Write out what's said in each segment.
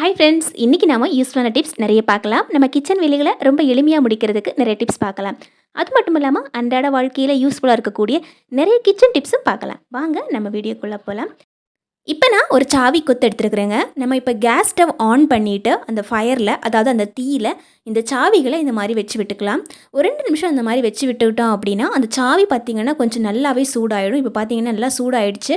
Hi friends இன்றைக்கி நாம் யூஸ்ஃபுல்லான டிப்ஸ் நிறைய பார்க்கலாம். நம்ம கிச்சன் வேலைகளை ரொம்ப எளிமையாக முடிக்கிறதுக்கு நிறைய டிப்ஸ் பார்க்கலாம். அது மட்டும் இல்லாமல் அன்றாட வாழ்க்கையில் யூஸ்ஃபுல்லாக இருக்கக்கூடிய நிறைய கிச்சன் டிப்ஸும் பார்க்கலாம். வாங்க நம்ம வீடியோக்குள்ளே போகலாம் இப்போ நான் ஒரு சாவி கொத்து எடுத்துருக்குறேங்க. நம்ம இப்போ கேஸ் ஸ்டவ் ஆன் பண்ணிவிட்டு அந்த ஃபயரில் அதாவது அந்த தீயில் இந்த சாவிகளை இந்த மாதிரி வச்சு விட்டுக்கலாம். ஒரு ரெண்டு நிமிஷம் இந்த மாதிரி வச்சு விட்டுக்கிட்டோம் அப்படின்னா அந்த சாவி பார்த்திங்கன்னா கொஞ்சம் நல்லாவே சூடாகிடும் இப்போ பார்த்தீங்கன்னா நல்லா சூடாயிடுச்சு.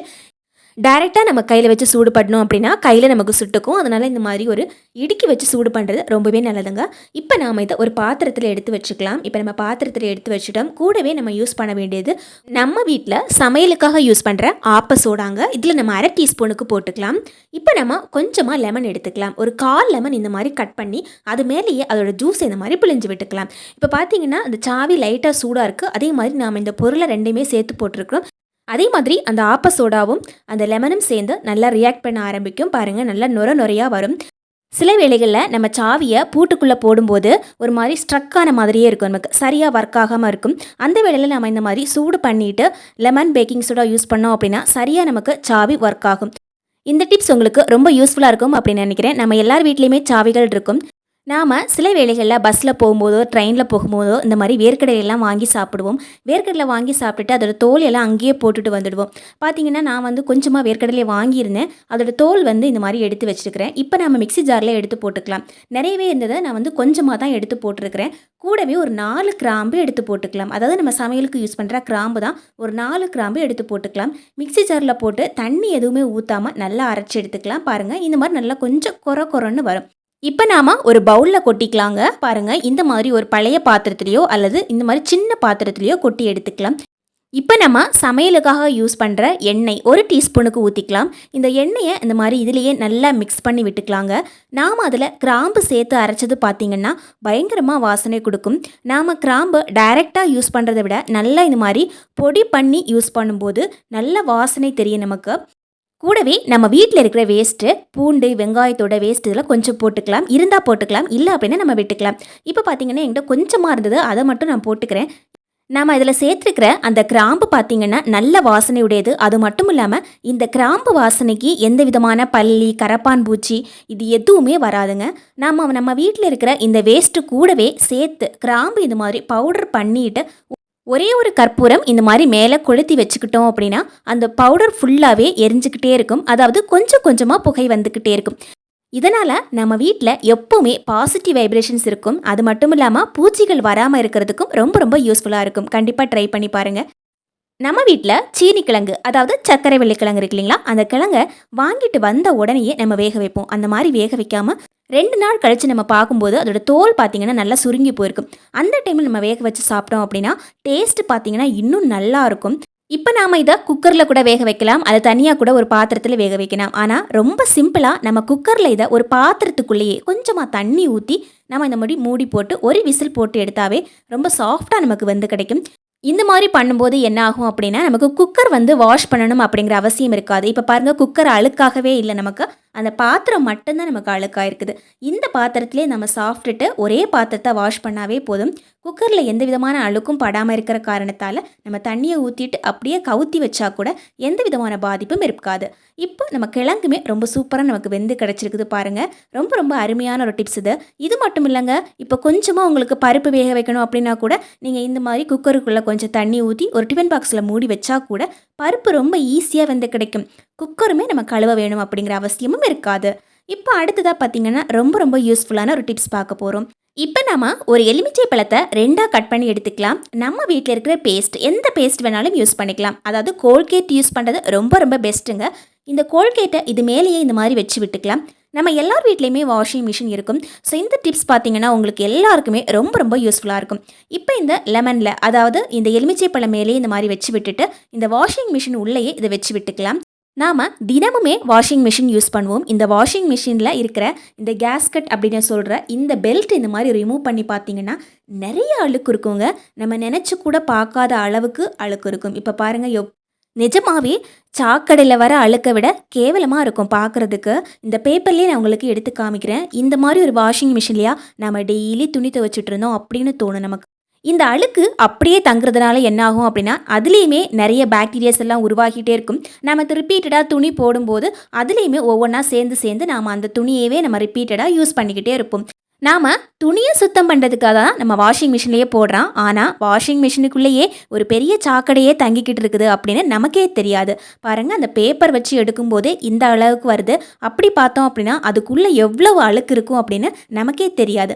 டைரெக்டாக நம்ம கையில் வச்சு சூடு பண்ணோம் அப்படின்னா கையில் நமக்கு சுட்டுக்கும். அதனால் இந்த மாதிரி ஒரு இடுக்கி வச்சு சூடு பண்ணுறது ரொம்பவே நல்லதுங்க. இப்போ நாம் இதை ஒரு பாத்திரத்தில் எடுத்து வச்சுக்கலாம். இப்போ நம்ம பாத்திரத்தில் எடுத்து வச்சுட்டோம். கூடவே நம்ம யூஸ் பண்ண வேண்டியது நம்ம வீட்டில் சமையலுக்காக யூஸ் பண்ணுற ஆப்ப சோடாங்க. இதில் நம்ம அரை டீஸ்பூனுக்கு போட்டுக்கலாம். இப்போ நம்ம கொஞ்சமாக லெமன் எடுத்துக்கலாம். ஒரு கால் லெமன் இந்த மாதிரி கட் பண்ணி அது மேலேயே அதோட ஜூஸ் இந்த மாதிரி பிழிஞ்சு விட்டுக்கலாம். இப்போ பார்த்தீங்கன்னா அந்த சாவி லைட்டாக சூடாக இருக்குது அதே மாதிரி நாம் இந்த பொருளை ரெண்டையுமே சேர்த்து போட்டிருக்கிறோம். அதே மாதிரி அந்த ஆப்ப சோடாவும் அந்த லெமனும் சேர்ந்து நல்லா ரியாக்ட் பண்ண ஆரம்பிக்கும். பாருங்கள் நல்லா நுர நுரையாக வரும். சில வேளைகளில் நம்ம சாவியை பூட்டுக்குள்ளே போடும்போது ஒரு மாதிரி ஸ்ட்ரக்கான மாதிரியே இருக்கும். நமக்கு சரியாக ஒர்க் ஆகாமல் இருக்கும். அந்த வேளையில் நம்ம இந்த மாதிரி சூடு பண்ணிவிட்டு லெமன் பேக்கிங் சோடா யூஸ் பண்ணோம் அப்படின்னா சரியாக நமக்கு சாவி ஒர்க் ஆகும். இந்த டிப்ஸ் உங்களுக்கு ரொம்ப யூஸ்ஃபுல்லாக இருக்கும் அப்படின்னு நினைக்கிறேன். நம்ம எல்லார் வீட்லேயுமே சாவிகள் இருக்கும். நாம் சில வேளைகளில் பஸ்ஸில் போகும்போதோ ட்ரெயினில் போகும்போதோ இந்த மாதிரி வேர்க்கடையெல்லாம் வாங்கி சாப்பிடுவோம். வேர்க்கடலை வாங்கி சாப்பிட்டுட்டு அதோட தோல் எல்லாம் அங்கேயே போட்டுட்டு வந்துடுவோம். பார்த்தீங்கன்னா நான் வந்து கொஞ்சமாக வேர்க்கடலை வாங்கியிருந்தேன். அதோட தோல் வந்து இந்த மாதிரி எடுத்து வச்சுருக்கிறேன். இப்போ நம்ம மிக்ஸி ஜாரில் எடுத்து போட்டுக்கலாம். நிறையவே இருந்ததை நான் வந்து கொஞ்சமாக தான் எடுத்து போட்டிருக்கிறேன். கூடவே ஒரு நாலு கிராம்பு எடுத்து போட்டுக்கலாம். அதாவது நம்ம சமையலுக்கு யூஸ் பண்ணுற கிராம்பு தான். ஒரு நாலு கிராம்பு எடுத்து போட்டுக்கலாம். மிக்ஸி ஜாரில் போட்டு தண்ணி எதுவுமே ஊற்றாமல் நல்லா அரைச்சி எடுத்துக்கலாம். பாருங்கள் இந்த மாதிரி நல்லா கொஞ்சம் கொர கொரன்னு வரும். இப்போ நாம் ஒரு பவுலில் கொட்டிக்கலாங்க. பாருங்கள் இந்த மாதிரி ஒரு பழைய பாத்திரத்துலேயோ அல்லது இந்த மாதிரி சின்ன பாத்திரத்துலேயோ கொட்டி எடுத்துக்கலாம். இப்போ நம்ம சமையலுக்காக யூஸ் பண்ணுற எண்ணெய் ஒரு டீஸ்பூனுக்கு ஊற்றிக்கலாம் இந்த எண்ணெயை இந்த மாதிரி இதுலேயே நல்லா மிக்ஸ் பண்ணி விட்டுக்கலாங்க. நாம் அதில் கிராம்பு சேர்த்து அரைச்சது பார்த்திங்கன்னா பயங்கரமாக வாசனை கொடுக்கும். நாம் கிராம்பு டைரெக்டாக யூஸ் பண்ணுறதை விட நல்லா இந்த மாதிரி பொடி பண்ணி யூஸ் பண்ணும்போது நல்ல வாசனை தெரியும் நமக்கு. கூடவே நம்ம வீட்டில் இருக்கிற வேஸ்ட்டு பூண்டு வெங்காயத்தோட வேஸ்ட் இதெல்லாம் கொஞ்சம் போட்டுக்கலாம். இருந்தால் போட்டுக்கலாம் இல்லை அப்படின்னா நம்ம விட்டுக்கலாம். இப்போ பார்த்தீங்கன்னா என்கிட்ட கொஞ்சமாக இருந்தது அதை மட்டும் நான் போட்டுக்கிறேன். நம்ம இதில் சேர்த்துருக்கிற அந்த கிராம்பு பார்த்திங்கன்னா நல்ல வாசனை உடையது அது மட்டும் இல்லாமல் இந்த கிராம்பு வாசனைக்கு எந்த விதமான பள்ளி கரப்பான் பூச்சி இது எதுவுமே வராதுங்க. நம்ம நம்ம வீட்டில் இருக்கிற இந்த வேஸ்ட்டு கூடவே சேர்த்து கிராம்பு இது மாதிரி பவுடர் பண்ணிட்டு ஒரே ஒரு கற்பூரம் இந்த மாதிரி மேலே கொளுத்தி வச்சுக்கிட்டோம் அப்படின்னா அந்த பவுடர் ஃபுல்லாகவே எரிஞ்சுக்கிட்டே இருக்கும். அதாவது கொஞ்சம் கொஞ்சமாக புகை வந்துக்கிட்டே இருக்கும். இதனால் நம்ம வீட்டில் எப்போவுமே பாசிட்டிவ் வைப்ரேஷன்ஸ் இருக்கும். அது மட்டும் இல்லாமல் பூச்சிகள் வராமல் இருக்கிறதுக்கும் ரொம்ப ரொம்ப யூஸ்ஃபுல்லாக இருக்கும். கண்டிப்பாக ட்ரை பண்ணி பாருங்கள் நம்ம வீட்டில் சீனி கிழங்கு அதாவது சர்க்கரை வெள்ளிக்கிழங்கு இருக்கு இல்லைங்களா? அந்த கிழங்கை வாங்கிட்டு வந்த உடனேயே நம்ம வேக வைப்போம். அந்த மாதிரி வேக வைக்காமல் ரெண்டு நாள் கழித்து நம்ம பார்க்கும்போது அதோட தோல் பார்த்திங்கன்னா நல்லா சுருங்கி போயிருக்கும். அந்த டைமில் நம்ம வேக வச்சு சாப்பிட்டோம் அப்படின்னா டேஸ்ட்டு பார்த்திங்கன்னா இன்னும் நல்லா இருக்கும். இப்போ நாம் இதை குக்கரில் கூட வேக வைக்கலாம். அதை தனியாக கூட ஒரு பாத்திரத்தில் வேக வைக்கலாம். ஆனால் ரொம்ப சிம்பிளாக நம்ம குக்கரில் இதை ஒரு பாத்திரத்துக்குள்ளேயே கொஞ்சமாக தண்ணி ஊற்றி நம்ம இந்த மாதிரி மூடி போட்டு ஒரு விசில் போட்டு எடுத்தாவே ரொம்ப சாஃப்டாக நமக்கு வந்து கிடைக்கும். இந்த மாதிரி பண்ணும்போது என்ன ஆகும் அப்படின்னா நமக்கு குக்கர் வந்து வாஷ் பண்ணணும் அப்படிங்கிற அவசியம் இருக்காது. இப்போ பாருங்கள் குக்கர் அழுக்காகவே இல்லை நமக்கு. அந்த பாத்திரம் மட்டும்தான் நமக்கு அழுக்காக இருக்குது. இந்த பாத்திரத்திலே நம்ம சாப்பிட்டுட்டு ஒரே பாத்திரத்தை வாஷ் பண்ணாவே போதும். குக்கரில் எந்த விதமான அழுக்கும் படாமல் இருக்கிற காரணத்தால் நம்ம தண்ணியை ஊற்றிட்டு அப்படியே கவுத்தி வச்சா கூட எந்த விதமான பாதிப்பும் இருக்காது. இப்போ நம்ம கிழங்குமே ரொம்ப சூப்பராக நமக்கு வெந்து கிடச்சிருக்குது பாருங்கள் ரொம்ப ரொம்ப அருமையான ஒரு டிப்ஸ் இது. இது மட்டும் இல்லைங்க இப்போ கொஞ்சமாக உங்களுக்கு பருப்பு வேக வைக்கணும் அப்படின்னா கூட நீங்கள் இந்த மாதிரி குக்கருக்குள்ளே கொஞ்சம் தண்ணி ஊற்றி ஒரு டிஃபன் பாக்ஸில் மூடி வச்சா கூட பருப்பு ரொம்ப ஈஸியாக வந்து கிடைக்கும். குக்கருமே நம்ம கழுவ வேணும் அப்படிங்கிற அவசியமும் இருக்காது. இப்போ அடுத்ததாக பார்த்தீங்கன்னா ரொம்ப ரொம்ப யூஸ்ஃபுல்லான ஒரு டிப்ஸ் பார்க்க போகிறோம் இப்போ நம்ம ஒரு எலுமிச்சை பழத்தை ரெண்டாக கட் பண்ணி எடுத்துக்கலாம். நம்ம வீட்டில் இருக்கிற பேஸ்ட் எந்த பேஸ்ட் வேணாலும் யூஸ் பண்ணிக்கலாம். அதாவது கோல்கேட் யூஸ் பண்ணுறது ரொம்ப ரொம்ப பெஸ்ட்டுங்க இந்த கோல்கேட்டை இது மேலேயே இந்த மாதிரி வச்சு விட்டுக்கலாம். நம்ம எல்லார் வீட்லேயுமே வாஷிங் மிஷின் இருக்கும். ஸோ இந்த டிப்ஸ் பார்த்தீங்கன்னா உங்களுக்கு எல்லாருக்குமே ரொம்ப ரொம்ப யூஸ்ஃபுல்லாக இருக்கும். இப்போ இந்த லெமனில் அதாவது இந்த எலுமிச்சை பழம் மேலேயே இந்த மாதிரி வச்சு விட்டுட்டு இந்த வாஷிங் மிஷின் உள்ளேயே இதை வச்சு விட்டுக்கலாம். நாம் தினமுமே வாஷிங் மிஷின் யூஸ் பண்ணுவோம். இந்த வாஷிங் மிஷினில் இருக்கிற இந்த கேஸ்கட் அப்படின்னு சொல்கிற இந்த பெல்ட் இந்த மாதிரி ரிமூவ் பண்ணி பார்த்தீங்கன்னா நிறைய அழுக்கு இருக்குங்க. நம்ம நினச்சி கூட பார்க்காத அளவுக்கு அழுக்கு இருக்கும். இப்போ பாருங்கள் எப் நிஜமாவே சாக்கடையில் வர அழுக்கை விட கேவலமாக இருக்கும் பார்க்குறதுக்கு இந்த பேப்பர்லேயே நான் உங்களுக்கு எடுத்து காமிக்கிறேன். இந்த மாதிரி ஒரு வாஷிங் மிஷின்லையா நம்ம டெய்லி துணி துவைச்சிட்டு இருந்தோம் அப்படின்னு தோணும் நமக்கு. இந்த அழுக்கு அப்படியே தங்குறதுனால என்ன ஆகும் அப்படின்னா அதுலேயுமே நிறைய பாக்டீரியாஸ் எல்லாம் உருவாகிட்டே இருக்கும். நம்ம ரிப்பீட்டடாக துணி போடும்போது அதுலேயுமே ஒவ்வொன்றா சேர்ந்து சேர்ந்து நாம் அந்த துணியவே நம்ம ரிப்பீட்டடாக யூஸ் பண்ணிக்கிட்டே இருப்போம். நாம் துணியை சுத்தம் பண்ணுறதுக்காக தான் நம்ம வாஷிங் மிஷின்லேயே போடுறோம். ஆனால் வாஷிங் மிஷினுக்குள்ளேயே ஒரு பெரிய சாக்கடையே தங்கிக்கிட்டு இருக்குது அப்படின்னு நமக்கே தெரியாது. பாருங்கள் அந்த பேப்பர் வச்சு எடுக்கும்போதே இந்த அளவுக்கு வருது. அப்படி பார்த்தோம் அப்படின்னா அதுக்குள்ளே எவ்வளவு அழுக்கு இருக்கும் அப்படின்னு நமக்கே தெரியாது.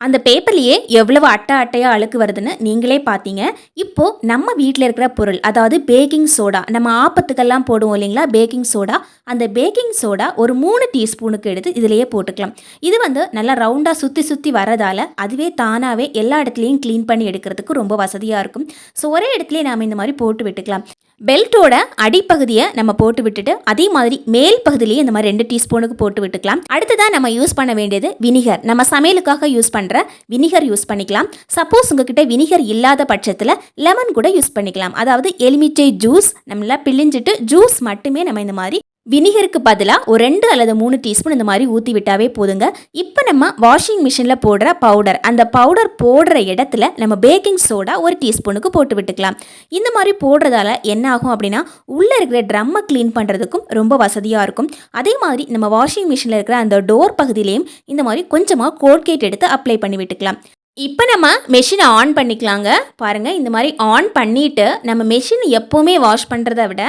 அந்த பேப்பர்லேயே எவ்வளவு அட்டை அட்டையாக அழுக்கு வருதுன்னு நீங்களே பார்த்தீங்க இப்போது நம்ம வீட்டில் இருக்கிற பொருள் அதாவது பேக்கிங் சோடா நம்ம ஆப்பத்துக்கெல்லாம் போடுவோம் இல்லைங்களா? பேக்கிங் சோடா அந்த பேக்கிங் சோடா ஒரு மூணு டீஸ்பூனுக்கு எடுத்து இதிலேயே போட்டுக்கலாம். இது வந்து நல்லா ரவுண்டாக சுற்றி சுற்றி வரதால் அதுவே தானாகவே எல்லா இடத்துலையும் க்ளீன் பண்ணி எடுக்கிறதுக்கு ரொம்ப வசதியாக இருக்கும். ஸோ ஒரே இடத்துலையே நாம் இந்த மாதிரி போட்டு விட்டுக்கலாம். பெல்ட்டோட அடிப்பகுதியை நம்ம போட்டு விட்டுட்டு அதே மாதிரி மேல் பகுதியிலேயே இந்த மாதிரி ரெண்டு டீஸ்பூனுக்கு போட்டு விட்டுக்கலாம். அடுத்ததான் நம்ம யூஸ் பண்ண வேண்டியது வினிகர். நம்ம சமையலுக்காக யூஸ் பண்ணுற வினிகர் யூஸ் பண்ணிக்கலாம். சப்போஸ் உங்ககிட்ட வினிகர் இல்லாத பட்சத்தில் லெமன் கூட யூஸ் பண்ணிக்கலாம். அதாவது எலுமிச்சை ஜூஸ் நம்மள பிழிஞ்சிட்டு ஜூஸ் மட்டுமே நம்ம இந்த மாதிரி வினிகருக்கு பதிலாக ஒரு ரெண்டு அல்லது மூணு டீஸ்பூன் இந்த மாதிரி ஊற்றி விட்டாவே போதுங்க. இப்போ நம்ம வாஷிங் மிஷினில் போடுற பவுடர் அந்த பவுடர் போடுற இடத்துல நம்ம பேக்கிங் சோடா ஒரு டீஸ்பூனுக்கு போட்டு விட்டுக்கலாம். இந்த மாதிரி போடுறதால என்ன ஆகும் அப்படின்னா உள்ளே இருக்கிற ட்ரம்மை க்ளீன் பண்ணுறதுக்கும் ரொம்ப வசதியாக இருக்கும். அதே மாதிரி நம்ம வாஷிங் மிஷினில் இருக்கிற அந்த டோர் பகுதியிலையும் இந்த மாதிரி கொஞ்சமாக கோல்கேட் எடுத்து அப்ளை பண்ணி விட்டுக்கலாம். இப்போ நம்ம மெஷினை ஆன் பண்ணிக்கலாங்க. பாருங்கள் இந்த மாதிரி ஆன் பண்ணிவிட்டு நம்ம மெஷின் எப்போவுமே வாஷ் பண்ணுறத விட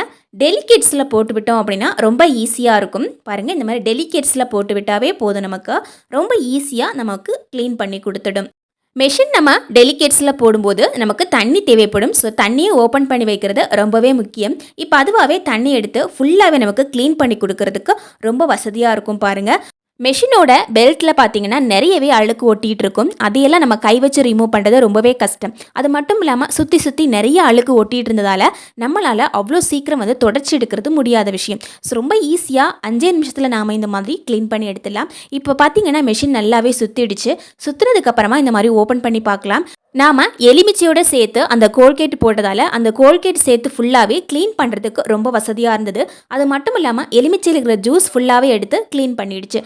டெலிகேட்ஸில் போட்டு விட்டோம் அப்படின்னா ரொம்ப ஈஸியாக இருக்கும். பாருங்கள் இந்த மாதிரி டெலிகேட்ஸில் போட்டு விட்டாவே போதும் நமக்கு. ரொம்ப ஈஸியாக நமக்கு க்ளீன் பண்ணி கொடுத்துடும். மெஷின் நம்ம டெலிகேட்ஸில் போடும்போது நமக்கு தண்ணி தேவைப்படும். ஸோ தண்ணியை ஓப்பன் பண்ணி வைக்கிறது ரொம்பவே முக்கியம். இப்போ அதுவாகவே தண்ணி எடுத்து ஃபுல்லாகவே நமக்கு க்ளீன் பண்ணி கொடுக்கறதுக்கு ரொம்ப வசதியாக இருக்கும் பாருங்கள் மெஷினோட பெல்ட்டில் பார்த்தீங்கன்னா நிறையவே அழுக்கு ஒட்டிகிட்டு இருக்கும் அதையெல்லாம் நம்ம கை வச்சு ரிமூவ் பண்ணுறது ரொம்பவே கஷ்டம். அது மட்டும் இல்லாமல் சுற்றி சுற்றி நிறைய அழுக்கு ஒட்டிகிட்டு இருந்ததால் நம்மளால் அவ்வளோ சீக்கிரம் வந்து தொடச்சி எடுக்கிறது முடியாத விஷயம். ஸோ ரொம்ப ஈஸியாக அஞ்சே நிமிஷத்தில் நாம் இந்த மாதிரி க்ளீன் பண்ணி எடுத்துடலாம். இப்போ பார்த்தீங்கன்னா மெஷின் நல்லாவே சுற்றிடுச்சு சுற்றுனதுக்கப்புறமா இந்த மாதிரி ஓப்பன் பண்ணி பார்க்கலாம். நாம் எலுமிச்சையோட சேர்த்து அந்த கோல்கேட் போட்டதால் அந்த கோல்கேட் சேர்த்து ஃபுல்லாகவே க்ளீன் பண்ணுறதுக்கு ரொம்ப வசதியாக இருந்தது. அது மட்டும் இல்லாமல் எலுமிச்சையில் இருக்கிற ஜூஸ் ஃபுல்லாகவே எடுத்து க்ளீன் பண்ணிடுச்சு.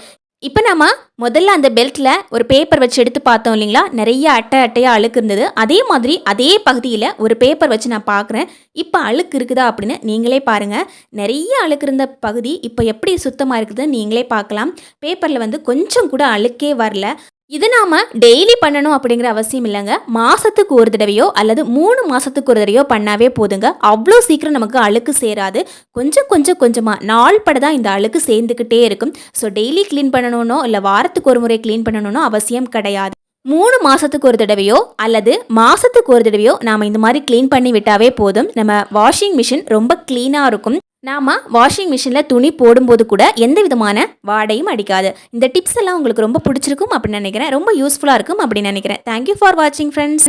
இப்போ நம்ம முதல்ல அந்த பெல்ட்டில் ஒரு பேப்பர் வச்சு எடுத்து பார்த்தோம் இல்லைங்களா? நிறைய அட்டை அட்டையாக அழுக்கு இருந்தது. அதே மாதிரி அதே பகுதியில் ஒரு பேப்பர் வச்சு நான் பார்க்குறேன். இப்போ அழுக்கு இருக்குதா அப்படின்னு நீங்களே பாருங்கள் நிறைய அழுக்கு இருந்த பகுதி இப்போ எப்படி சுத்தமாக இருக்குதுன்னு நீங்களே பார்க்கலாம். பேப்பரில் வந்து கொஞ்சம் கூட அழுக்கே வரல. இது நாம டெய்லி பண்ணணும் அப்படிங்கிற அவசியம் இல்லைங்க. மாசத்துக்கு ஒரு தடவையோ அல்லது மூணு மாசத்துக்கு ஒரு தடவையோ பண்ணாவே போதுங்க. அவ்வளோ சீக்கிரம் நமக்கு அழுக்கு சேராது. கொஞ்சம் கொஞ்சம் கொஞ்சமாக நாள் பட தான் இந்த அழுக்கு சேர்ந்துக்கிட்டே இருக்கும். ஸோ டெய்லி க்ளீன் பண்ணணும்னோ இல்லை வாரத்துக்கு ஒரு முறை க்ளீன் பண்ணணும்னோ அவசியம் கிடையாது. மூணு மாதத்துக்கு ஒரு தடவையோ அல்லது மாதத்துக்கு ஒரு தடவையோ நாம் இந்த மாதிரி க்ளீன் பண்ணி விட்டாவே போதும். நம்ம வாஷிங் மிஷின் ரொம்ப க்ளீனாக இருக்கும். நாம் வாஷிங் மிஷினில் துணி போடும்போது கூட எந்த விதமான வாடையும் அடிக்காது. இந்த டிப்ஸ் எல்லாம் உங்களுக்கு ரொம்ப பிடிச்சிருக்கும் அப்படின்னு நினைக்கிறேன். ரொம்ப யூஸ்ஃபுல்லாக இருக்கும் அப்படின்னு நினைக்கிறேன். தேங்க்யூ ஃபார் வாட்சிங் ஃப்ரெண்ட்ஸ்